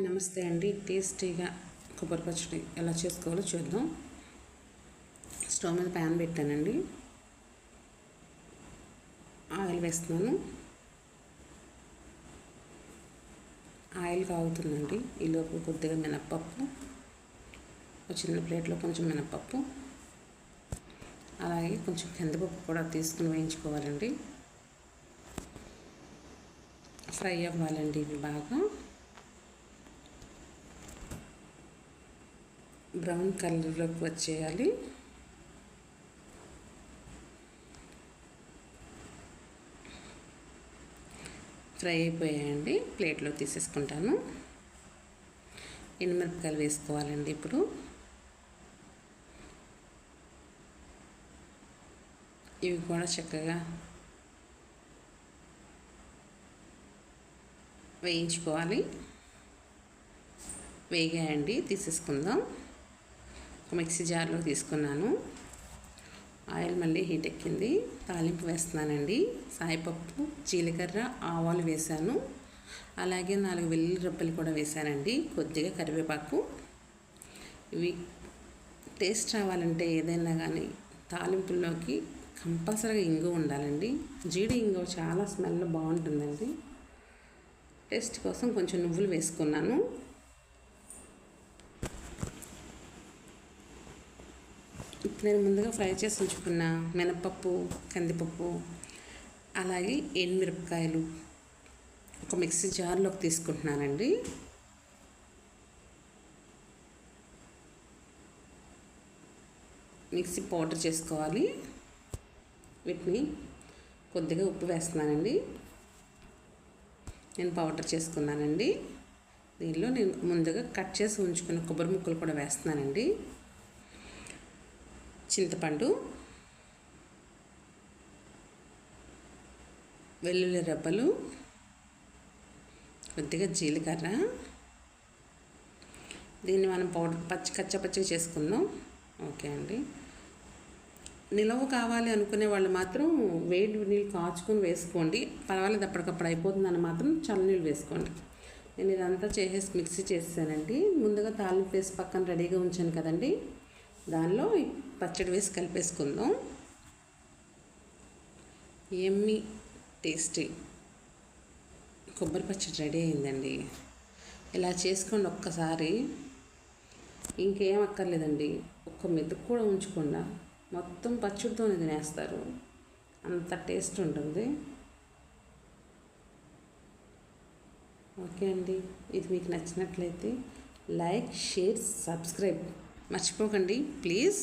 Hi నమస్తే అండి. టేస్టీగా కొబ్బరి పచ్చడి ఎలా చేసుకోవాలో చూద్దాం. స్టవ్ మీద ప్యాన్ పెట్టానండి. ఆయిల్ వేస్తున్నాను. ఆయిల్ కాగుతుందండి. ఈలోపు కొద్దిగా మినప్పప్పు ఒక చిన్న ప్లేట్లో కొంచెం మినప్పప్పు అలాగే కొంచెం కందిపప్పు కూడా తీసుకుని వేయించుకోవాలండి. ఫ్రై అవ్వాలండి ఇవి బాగా. బ్రౌన్ కలర్లోకి వచ్చేయాలి. ఫ్రై అయిపోయాయండి ప్లేట్లో తీసేసుకుంటాను. ఎండుమిరపకాయలు వేసుకోవాలండి ఇప్పుడు. ఇవి కూడా చక్కగా వేయించుకోవాలి. వేగాయండి తీసేసుకుందాం. మిక్సీ జార్లో తీసుకున్నాను. ఆయిల్ మళ్ళీ హీట్ ఎక్కింది. తాలింపు వేస్తున్నానండి. సాయిపప్పు జీలకర్ర ఆవాలు వేశాను. అలాగే నాలుగు వెల్లుల్లి రొప్పలు కూడా వేశానండి. కొద్దిగా కరివేపాకు. ఇవి టేస్ట్ రావాలంటే ఏదైనా కానీ తాలింపుల్లోకి కంపల్సరీగా ఇంగు ఉండాలండి. జీడి ఇంగు చాలా స్మెల్ బాగుంటుందండి. టేస్ట్ కోసం కొంచెం నువ్వులు వేసుకున్నాను. ఇప్పుడు నేను ముందుగా ఫ్రై చేసి ఉంచుకున్న మినపప్పు కందిపప్పు అలాగే ఎండుమిరపకాయలు ఒక మిక్సీ జార్లోకి తీసుకుంటున్నానండి. మిక్సీ పౌడర్ చేసుకోవాలి. వీటిని కొద్దిగా ఉప్పు వేస్తున్నానండి. నేను పౌడర్ చేసుకున్నానండి. దీనిలో నేను ముందుగా కట్ చేసి ఉంచుకున్న కొబ్బరి ముక్కలు కూడా వేస్తున్నానండి. చింతపండు వెల్లుల్లి రెబ్బలు కొద్దిగా జీలకర్ర. దీన్ని మనం పౌడర్ పచ్చి కచ్చపచ్చిగా చేసుకుందాం. ఓకే అండి. నిలవ కావాలి అనుకునే వాళ్ళు మాత్రం వేడి నీళ్ళు కాచుకొని వేసుకోండి. పర్వాలేదు అప్పటికప్పుడు అయిపోతుందని మాత్రం చల్లనీళ్ళు వేసుకోండి. నేను ఇదంతా చేసేసి మిక్సీ చేసానండి ముందుగా తాలింపు వేసి పక్కన రెడీగా ఉంచాను కదండి. దానిలో పచ్చడి వేసి కలిపేసుకుందాం. Yummy tasty. కొబ్బరి పచ్చడి రెడీ అయిందండి. ఇలా చేసుకోండి ఒక్కసారి. ఇంకేం అక్కర్లేదండి. ఒక్క మెతుకు కూడా ఉంచకుండా మొత్తం పచ్చడితోనే తినేస్తారు. అంత టేస్ట్ ఉంటుంది. ఓకే అండి. ఇది మీకు నచ్చినట్లయితే లైక్ షేర్ సబ్స్క్రైబ్. మర్చిపోకండి ప్లీజ్.